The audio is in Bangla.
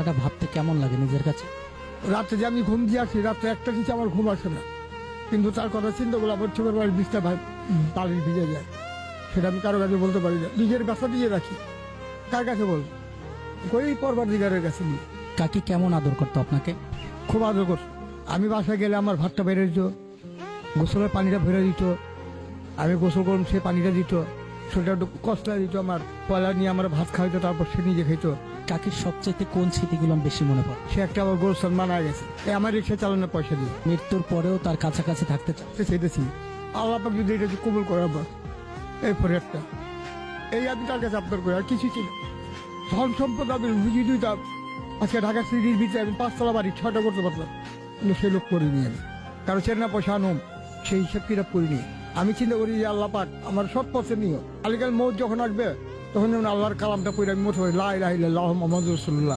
কথাটা ভাবতে কেমন লাগে নিজের কাছে? রাত্রে যে আমি ঘুম দিয়ে আসি রাত্রে একটা কিছু আমার ঘুম আসে না। কিন্তু তার কথা চিন্তা করলে আমার চোখের বাড়ির বিষটা বাড়ির ভিজে যায়। সেটা আমি কারও কাছে বলতে পারি না। নিজের বাসা দিয়ে রাখি। কার কাছে বল? ওই পরবার দিগারের কাছে নিয়ে কাকি কেমন আদর করতো আপনাকে? খুব আদর করত। আমি বাসায় গেলে আমার ভাতটা বেড়ে দিত গোসলের পানিটা ভরে দিত আমি গোসল করলাম সে পানিটা দিত। সেটা একটু কষ্টটা দিত আমার পয়লা নিয়ে আমার ভাত খাইতো তারপর সে নিজে খাইতো। কাকির সবচেয়ে কোন স্মৃতিগুলো বেশি মনে পড়ে? সে একটা আমার গোলসান মানা গেছে। এই আমার রিক্সা চালানোর পয়সা দিয়ে। মৃত্যুর পরেও তার কাছাকাছি থাকতে চান সে চাইতেছি। আল্লাহ পাক যদি এটা কবুল করে আবার এরপরে একটা। এই আমি তার কাছে আপনার করে আর কিছু ছিল ধন সম্পদ আমি বুঝিয়ে দিতাম আজকে ঢাকা সিটির ভিতরে আমি পাঁচতলা বাড়ি ছটা করতে পারতাম। কিন্তু সে লোক করিনি আমি। কারও চেনা পয়সা আনুম সেই হিসাব কিতাব করিনি। আমি চিন্তা করি যে আল্লাহ পাক আমার সব পথে নিয়ে আলিকাল মৌত যখন আসবে, তখন যেমন আল্লাহর কালামটা পড়ে আমি মোট লাই লাহ মোহাম্মদ রসুল্লাহ